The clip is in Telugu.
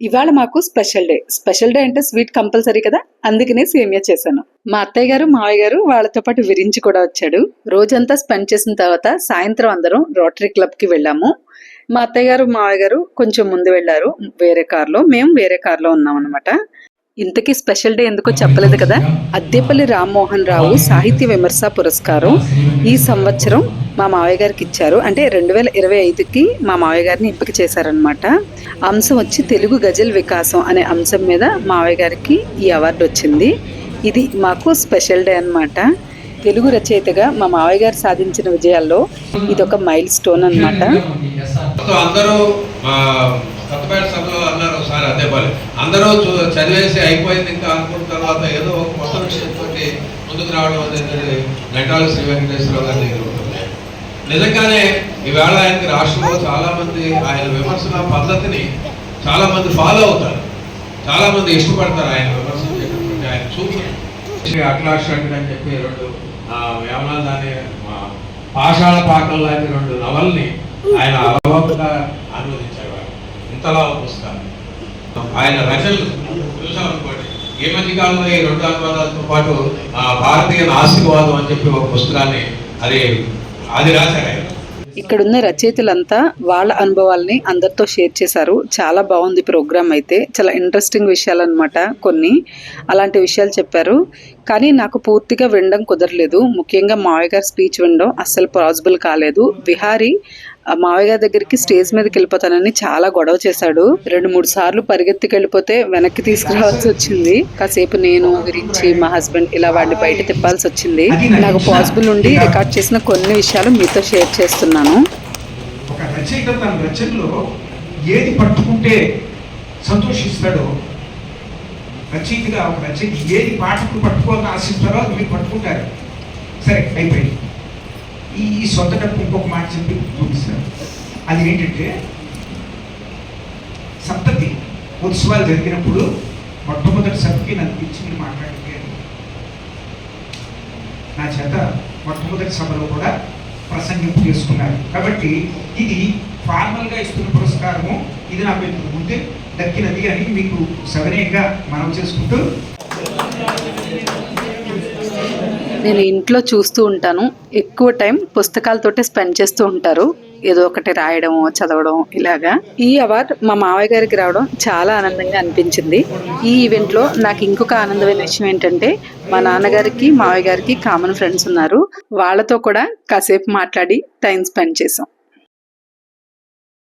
ఇవాళ మాకు స్పెషల్ డే. స్పెషల్ డే అంటే స్వీట్ కంపల్సరీ కదా? అందుకనే సేమియా చేశాను. మా అత్తయ్య గారు మావయ్య గారు వాళ్ళతో పాటు విరించి కూడా వచ్చాడు. రోజంతా స్పెండ్ చేసిన తర్వాత సాయంత్రం అందరం రోటరీ క్లబ్కి వెళ్ళాము. మా అత్తయ్య గారు మావయ్య గారు కొంచెం ముందు వెళ్ళారు. వేరే కార్లో మేము వేరే కార్లో ఉన్నాం అనమాట ఇంతకీ స్పెషల్ డే ఎందుకో చెప్పలేదు కదా? అద్దేపల్లి రామ్మోహన్ రావు సాహిత్య విమర్శ పురస్కారం ఈ సంవత్సరం మా మావయ్య గారికి ఇచ్చారు. అంటే రెండు వేల ఇరవై ఐదుకి మా మావయ్య గారిని ఎంపిక చేశారనమాట అంశం వచ్చి తెలుగు గజల్ వికాసం అనే అంశం మీద మావయ్య గారికి ఈ అవార్డు వచ్చింది. ఇది మాకు స్పెషల్ డే అనమాట తెలుగు రచయితగా మా మావయ్య గారు సాధించిన విజయాల్లో ఇది ఒక మైల్ స్టోన్ అనమాట అందరూ కొత్తపేట సభలో అన్నారు సార్ అదే పని అందరూ చదివేసి అయిపోయింది ఇంకా అనుకున్న తర్వాత ఏదో ఒక కొత్త విషయంతో ముందుకు రావడం అనేది గంటాల శ్రీ వెంకటేశ్వరరావు గారి నిజంగానే ఈవేళ ఆయనకి రాష్ట్రంలో చాలా మంది ఆయన విమర్శన పద్ధతిని చాలా మంది ఫాలో అవుతారు. చాలా మంది ఇష్టపడతారు ఆయన విమర్శించేటటువంటి ఆయన చూపు అట్లాక్షకుడు అని చెప్పి రెండు ఆ, ఏమన్నా దాన్ని పాషాణ పాకం లాంటి రెండు నవల్ని ఆయన అలవాటుగా అనువదించేవారు. ఇంతలా పుస్తకాలు పుస్తకాన్ని ఆయన రచనలు చూసామనుకోండి ఈ మధ్య కాలంలో ఈ రెండు అనువాదాలతో పాటు ఆ, భారతీయ నాస్తికవాదం అని చెప్పి ఒక పుస్తకాన్ని అది అది రాశారు ఆయన ఇక్కడున్న రచయితలంతా వాళ్ళ అనుభవాల్ని అందరితో షేర్ చేశారు. చాలా బాగుంది ప్రోగ్రామ్ అయితే. చాలా ఇంట్రెస్టింగ్ విషయాలు అనమాట కొన్ని. అలాంటి విషయాలు చెప్పారు. కానీ నాకు పూర్తిగా వినడం కుదరలేదు. ముఖ్యంగా మావయ్య గారి స్పీచ్ వినడం అస్సలు పాసిబుల్ కాలేదు. విహారీ మావయ్య గారి దగ్గరికి స్టేజ్ మీదకి వెళ్ళిపోతానని చాలా గొడవ చేశాడు. రెండు మూడు సార్లు పరిగెత్తికి వెళ్ళిపోతే వెనక్కి తీసుకురావాల్సి వచ్చింది. కాసేపు నేను గురించి మా హస్బెండ్ ఇలా వాడిని బయట తిప్పాల్సి వచ్చింది. నాకు పాసిబుల్ ఉండి రికార్డ్ చేసిన కొన్ని విషయాలు మీతో షేర్ చేస్తున్నాను. ఒక రచయిత తన రచనలో ఏది పట్టుకుంటే సంతోషిస్తాడో రచయితగా ఒక రచయిత ఏది పాఠకులు పట్టుకోవాలని ఆశిస్తారో అది మీరు పట్టుకుంటారు. సరే అయిపోయింది. ఈ సొంత డబ్బు ఇంకొక మాట చెప్పి చూపిస్తారు అది ఏంటంటే సప్తతి ఉత్సవాలు జరిగినప్పుడు మొట్టమొదటి సభకి నన్ను పిలిచి మీరు మాట్లాడితే నా చేత మొట్టమొదటి సభలో కూడా ప్రసంగింపు చేసుకున్నారు. కాబట్టి ఇది ఫార్మల్గా ఇస్తున్న పురస్కారము. ఇది నాకు ఇంతకు ముందే దక్కినది అని మీకు సవినయంగా మనం చేసుకుంటూ నేను ఇంట్లో చూస్తూ ఉంటాను. ఎక్కువ టైం పుస్తకాలతోటే స్పెండ్ చేస్తూ ఉంటారు. ఏదో ఒకటి రాయడం చదవడం ఇలాగా. ఈ అవార్డు మా మావయ్య గారికి రావడం చాలా ఆనందంగా అనిపించింది. ఈ ఈవెంట్లో నాకు ఇంకొక ఆనందమైన విషయం ఏంటంటే మా నాన్నగారికి మావయ్య గారికి కామన్ ఫ్రెండ్స్ ఉన్నారు. వాళ్ళతో కూడా కాసేపు మాట్లాడి టైం స్పెండ్ చేసాం